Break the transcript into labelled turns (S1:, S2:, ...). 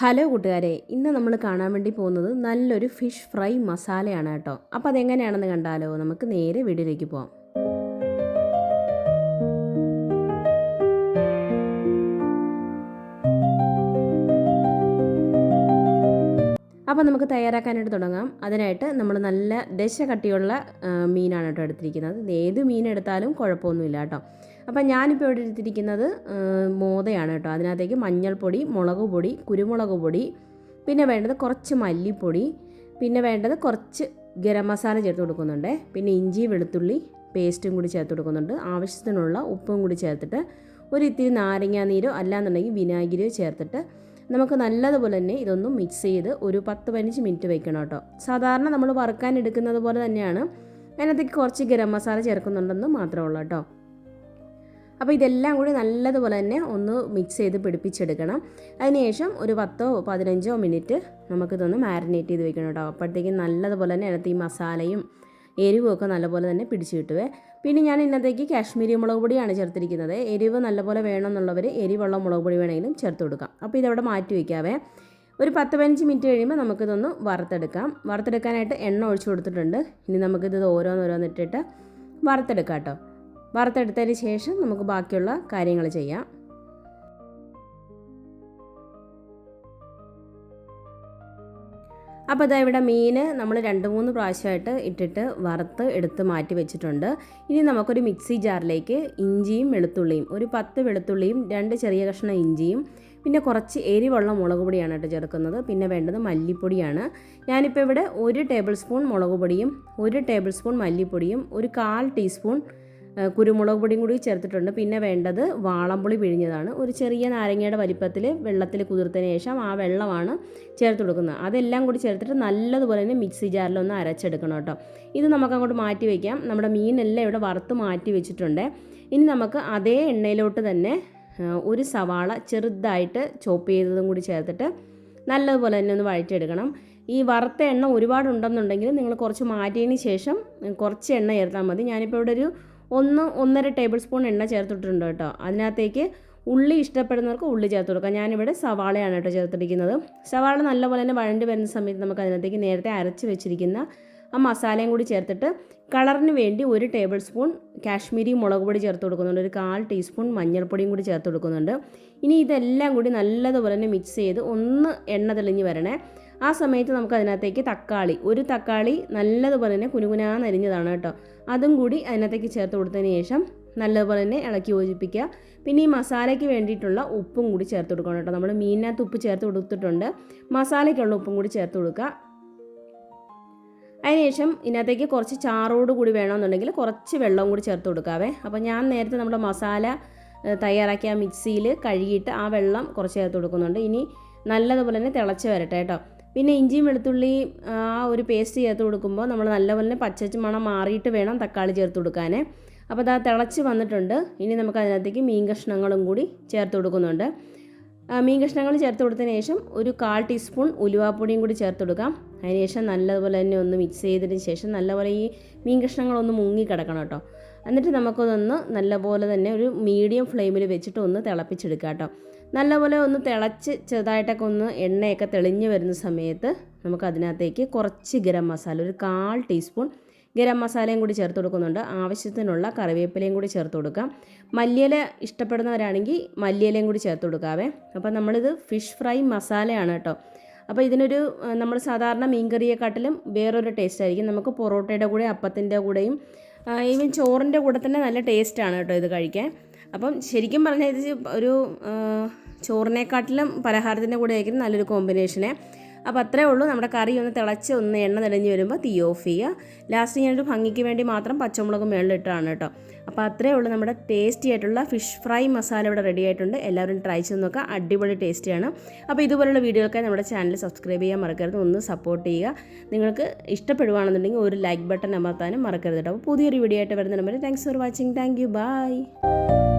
S1: Hello കൂട്ടുകാരെ ഇന്ന് നമ്മൾ കാണാൻ വേണ്ടി പോകുന്നത് നല്ലൊരു ഫിഷ് ഫ്രൈ മസാലയാണ് കേട്ടോ. അപ്പോൾ അതെങ്ങനെയാണെന്ന് കണ്ടാലോ നമുക്ക് നേരെ വീടിലേക്ക് പോവാം. അപ്പോൾ നമുക്ക് തയ്യാറാക്കാനായിട്ട് തുടങ്ങാം. അതിനായിട്ട് നമ്മൾ നല്ല ദശ കട്ടിയുള്ള മീനാണ് കേട്ടോ എടുത്തിരിക്കുന്നത്. ഏത് മീൻ എടുത്താലും കുഴപ്പമൊന്നുമില്ല കേട്ടോ. അപ്പോൾ ഞാനിപ്പോൾ ഇവിടെ എടുത്തിരിക്കുന്നത് മോതയാണ് കേട്ടോ. അതിനകത്തേക്ക് മഞ്ഞൾപ്പൊടി മുളക് പൊടി കുരുമുളക് പൊടി പിന്നെ വേണ്ടത് കുറച്ച് മല്ലിപ്പൊടി പിന്നെ വേണ്ടത് കുറച്ച് ഗരം മസാല ചേർത്ത് കൊടുക്കുന്നുണ്ട്. പിന്നെ ഇഞ്ചി വെളുത്തുള്ളി പേസ്റ്റും കൂടി ചേർത്ത് കൊടുക്കുന്നുണ്ട്. ആവശ്യത്തിനുള്ള ഉപ്പും കൂടി ചേർത്തിട്ട് ഒരു ഇത്തിരി നാരങ്ങാ നീരോ അല്ലാന്നുണ്ടെങ്കിൽ വിനാഗിരിയോ ചേർത്തിട്ട് നമുക്ക് നല്ലതുപോലെ തന്നെ ഇതൊന്ന് മിക്സ് ചെയ്ത് ഒരു പത്ത് പതിനഞ്ച് മിനിറ്റ് വെക്കണം കേട്ടോ. സാധാരണ നമ്മൾ വറുക്കാൻ എടുക്കുന്നത് പോലെ തന്നെയാണ്. അതിനകത്തേക്ക് കുറച്ച് ഗരം മസാല ചേർക്കുന്നുണ്ടെന്ന് മാത്രമേ ഉള്ളൂ കേട്ടോ. അപ്പോൾ ഇതെല്ലാം കൂടി നല്ലതുപോലെ തന്നെ ഒന്ന് മിക്സ് ചെയ്ത് പിടിപ്പിച്ചെടുക്കണം. അതിനുശേഷം ഒരു പത്തോ പതിനഞ്ചോ മിനിറ്റ് നമുക്കിതൊന്ന് മാരിനേറ്റ് ചെയ്ത് വെക്കണം കേട്ടോ. അപ്പോഴത്തേക്കും നല്ലതുപോലെ തന്നെ അതിനകത്ത് ഈ മസാലയും എരിവും ഒക്കെ നല്ലപോലെ തന്നെ പിടിച്ചു കിട്ടുവേ. പിന്നെ ഞാൻ ഇന്നത്തേക്ക് കാശ്മീരി മുളക് പൊടിയാണ് ചേർത്തിരിക്കുന്നത്. എരിവ് നല്ലപോലെ വേണമെന്നുള്ളവർ എരിവുള്ള മുളക് പൊടി വേണമെങ്കിലും ചേർത്ത് കൊടുക്കാം. അപ്പോൾ ഇതവിടെ മാറ്റി വയ്ക്കാവേ ഒരു പത്ത് പതിനഞ്ച് മിനിറ്റ് കഴിയുമ്പോൾ നമുക്കിതൊന്ന് വറുത്തെടുക്കാം. വറുത്തെടുക്കാനായിട്ട് എണ്ണ ഒഴിച്ചു കൊടുത്തിട്ടുണ്ട്. ഇനി നമുക്കിത് ഓരോന്നോരോന്നിട്ടിട്ട് വറുത്തെടുക്കാം കേട്ടോ. വറുത്തെടുത്തതിന് ശേഷം നമുക്ക് ബാക്കിയുള്ള കാര്യങ്ങൾ ചെയ്യാം. അപ്പോൾ ഇതാ ഇവിടെ മീൻ നമ്മൾ രണ്ട് മൂന്ന് പ്രാവശ്യമായിട്ട് ഇട്ടിട്ട് വറുത്ത് എടുത്ത് മാറ്റി വെച്ചിട്ടുണ്ട്. ഇനി നമുക്കൊരു മിക്സി ജാറിലേക്ക് ഇഞ്ചിയും വെളുത്തുള്ളിയും ഒരു പത്ത് വെളുത്തുള്ളിയും രണ്ട് ചെറിയ കഷ്ണം ഇഞ്ചിയും പിന്നെ കുറച്ച് എരിവുള്ള മുളക് പൊടിയാണ് കേട്ടോ ചേർക്കുന്നത്. പിന്നെ വേണ്ടത് മല്ലിപ്പൊടിയാണ്. ഞാനിപ്പോൾ ഇവിടെ ഒരു ടേബിൾ സ്പൂൺ മുളക് പൊടിയും ഒരു ടേബിൾ സ്പൂൺ മല്ലിപ്പൊടിയും ഒരു കാൽ ടീസ്പൂൺ കുരുമുളക് പൊടിയും കൂടി ചേർത്തിട്ടുണ്ട്. പിന്നെ വേണ്ടത് വാളംപുളി പിഴിഞ്ഞതാണ്. ഒരു ചെറിയ നാരങ്ങയുടെ വലിപ്പത്തിൽ വെള്ളത്തിൽ കുതിർത്തതിന് ശേഷം ആ വെള്ളമാണ് ചേർത്ത് കൊടുക്കുന്നത്. അതെല്ലാം കൂടി ചേർത്തിട്ട് നല്ലതുപോലെ തന്നെ മിക്സി ജാറിലൊന്ന് അരച്ചെടുക്കണം കേട്ടോ. ഇത് നമുക്ക് അങ്ങോട്ട് മാറ്റി വയ്ക്കാം നമ്മുടെ മീനെല്ലാം ഇവിടെ വറുത്ത് മാറ്റി വെച്ചിട്ടുണ്ട്. ഇനി നമുക്ക് അതേ എണ്ണയിലോട്ട് തന്നെ ഒരു സവാള ചെറുതായിട്ട് ചോപ്പ് ചെയ്തതും കൂടി ചേർത്തിട്ട് നല്ലതുപോലെ തന്നെ ഒന്ന് വഴറ്റിയെടുക്കണം. ഈ വറുത്ത എണ്ണ ഒരുപാട് ഉണ്ടെന്നുണ്ടെങ്കിൽ നിങ്ങൾ കുറച്ച് മാറ്റിയതിന് ശേഷം കുറച്ച് എണ്ണ ചേർത്താൽ മതി. ഞാനിപ്പോൾ ഇവിടെ ഒരു ഒന്ന് ഒന്നര ടേബിൾ സ്പൂൺ എണ്ണ ചേർത്തിട്ടുണ്ട് കേട്ടോ. അതിനകത്തേക്ക് ഉള്ളി ഇഷ്ടപ്പെടുന്നവർക്ക് ഉള്ളി ചേർത്ത് കൊടുക്കാം. ഞാനിവിടെ സവാളയാണ് കേട്ടോ ചേർത്തിരിക്കുന്നത്. സവാള നല്ലപോലെ തന്നെ വഴണ്ടി വരുന്ന സമയത്ത് നമുക്ക് അതിനകത്തേക്ക് നേരത്തെ അരച്ച് വെച്ചിരിക്കുന്ന ആ മസാലയും കൂടി ചേർത്തിട്ട് കളറിന് വേണ്ടി ഒരു ടേബിൾ സ്പൂൺ കാശ്മീരി മുളക് പൊടി ചേർത്ത് കൊടുക്കുന്നുണ്ട്. ഒരു കാൽ ടീസ്പൂൺ മഞ്ഞൾപ്പൊടിയും കൂടി ചേർത്ത് കൊടുക്കുന്നുണ്ട്. ഇനി ഇതെല്ലാം കൂടി നല്ലതുപോലെ തന്നെ മിക്സ് ചെയ്ത് ഒന്ന് എണ്ണ തെളിഞ്ഞ് വരണേ. ആ സമയത്ത് നമുക്ക് അതിനകത്തേക്ക് തക്കാളി ഒരു തക്കാളി നല്ലതുപോലെ തന്നെ കുനുകുനാന്ന് അരിഞ്ഞതാണ് കേട്ടോ. അതും കൂടി അതിനകത്തേക്ക് ചേർത്ത് കൊടുത്തതിന് ശേഷം നല്ലതുപോലെ തന്നെ ഇളക്കി യോജിപ്പിക്കുക. പിന്നെ ഈ മസാലയ്ക്ക് വേണ്ടിയിട്ടുള്ള ഉപ്പും കൂടി ചേർത്ത് കൊടുക്കണം കേട്ടോ. നമ്മൾ മീനിനകത്ത് ഉപ്പ് ചേർത്ത് കൊടുത്തിട്ടുണ്ട്. മസാലയ്ക്കുള്ള ഉപ്പും കൂടി ചേർത്ത് കൊടുക്കുക. അതിനുശേഷം ഇതിനകത്തേക്ക് കുറച്ച് ചാറോട് കൂടി വേണമെന്നുണ്ടെങ്കിൽ കുറച്ച് വെള്ളവും കൂടി ചേർത്ത് കൊടുക്കാവേ. അപ്പോൾ ഞാൻ നേരത്തെ നമ്മുടെ മസാല തയ്യാറാക്കിയ മിക്സിയിൽ കഴുകിയിട്ട് ആ വെള്ളം കുറച്ച് ചേർത്ത് കൊടുക്കുന്നുണ്ട്. ഇനി നല്ലതുപോലെ തന്നെ തിളച്ച് വരട്ടെ കേട്ടോ. പിന്നെ ഇഞ്ചിയും വെളുത്തുള്ളിയും ആ ഒരു പേസ്റ്റ് ചേർത്ത് കൊടുക്കുമ്പോൾ നമ്മൾ നല്ലപോലെ പച്ചച്ച് മണം മാറിയിട്ട് വേണം തക്കാളി ചേർത്ത് കൊടുക്കാൻ. അപ്പോൾ അത് തിളച്ച് വന്നിട്ടുണ്ട്. ഇനി നമുക്ക് അതിനകത്തേക്ക് മീൻ കഷ്ണങ്ങളും കൂടി ചേർത്ത് കൊടുക്കുന്നുണ്ട്. മീൻ കഷ്ണങ്ങൾ ചേർത്ത് കൊടുത്തതിന് ശേഷം ഒരു കാൽ ടീസ്പൂൺ ഉലുവാപ്പൊടിയും കൂടി ചേർത്ത് കൊടുക്കാം. അതിനുശേഷം നല്ലതുപോലെ തന്നെ ഒന്ന് മിക്സ് ചെയ്തതിന് ശേഷം നല്ലപോലെ ഈ മീൻ കഷ്ണങ്ങളൊന്ന് മുങ്ങി കിടക്കണം കേട്ടോ. എന്നിട്ട് നമുക്കതൊന്ന് നല്ലപോലെ തന്നെ ഒരു മീഡിയം ഫ്ലെയിമിൽ വെച്ചിട്ട് ഒന്ന് തിളപ്പിച്ചെടുക്കുക കേട്ടോ. നല്ലപോലെ ഒന്ന് തിളച്ച് ചെറുതായിട്ടൊക്കെ ഒന്ന് എണ്ണയൊക്കെ തെളിഞ്ഞ് വരുന്ന സമയത്ത് നമുക്ക് അതിനകത്തേക്ക് കുറച്ച് ഗരം മസാല ഒരു കാൽ ടീസ്പൂൺ ഗരം മസാലയും കൂടി ചേർത്ത് കൊടുക്കുന്നുണ്ട്. ആവശ്യത്തിനുള്ള കറിവേപ്പിലയും കൂടി ചേർത്ത് കൊടുക്കാം. മല്ലിയില ഇഷ്ടപ്പെടുന്നവരാണെങ്കിൽ മല്ലിയിലയും കൂടി ചേർത്ത് കൊടുക്കാവേ. അപ്പോൾ നമ്മളിത് ഫിഷ് ഫ്രൈ മസാലയാണ് കേട്ടോ. അപ്പോൾ ഇതിനൊരു നമ്മൾ സാധാരണ മീൻകറിയെക്കാട്ടിലും വേറൊരു ടേസ്റ്റ് ആയിരിക്കും. നമുക്ക് പൊറോട്ടയുടെ കൂടെ അപ്പത്തിന്റെ കൂടെയും ഈവൻ ചോറിന്റെ കൂടെ തന്നെ നല്ല ടേസ്റ്റാണ് കേട്ടോ ഇത് കഴിക്കാൻ. അപ്പം ശരിക്കും പറഞ്ഞാൽ ഇത് ഒരു ചോറിനേക്കാട്ടിലും പലഹാരത്തിന്റെ കൂടെ ആയിരിക്കും നല്ലൊരു കോമ്പിനേഷന് അപ്പോൾ അത്രേ ഉള്ളൂ. നമ്മുടെ കറി ഒന്ന് തിളച്ച് ഒന്ന് എണ്ണ തെളിഞ്ഞ് വരുമ്പോൾ തീ ഓഫ് ചെയ്യുക. ലാസ്റ്റ് ഞാനൊരു ഭംഗിക്ക് വേണ്ടി മാത്രം പച്ചമുളക് മേളിലിട്ടാണ് കേട്ടോ. അപ്പോൾ അത്രേ ഉള്ളൂ. നമ്മുടെ ടേസ്റ്റി ആയിട്ടുള്ള ഫിഷ് ഫ്രൈ മസാല ഇവിടെ റെഡി ആയിട്ടുണ്ട്. എല്ലാവരും ട്രൈ ചെയ്ത് നോക്കുക. അടിപൊളി ടേസ്റ്റിയാണ് അപ്പോൾ ഇതുപോലുള്ള വീഡിയോകൾക്കായി നമ്മുടെ ചാനൽ സബ്സ്ക്രൈബ് ചെയ്യാൻ മറക്കരുത്. ഒന്ന് സപ്പോർട്ട് ചെയ്യുക. നിങ്ങൾക്ക് ഇഷ്ടപ്പെടുവാണെന്നുണ്ടെങ്കിൽ ഒരു ലൈക്ക് ബട്ടൺ അമർത്താനും മറക്കരുത് കേട്ടോ. അപ്പോൾ പുതിയൊരു വീഡിയോ ആയിട്ട് വരുന്ന thanks for watching thank you bye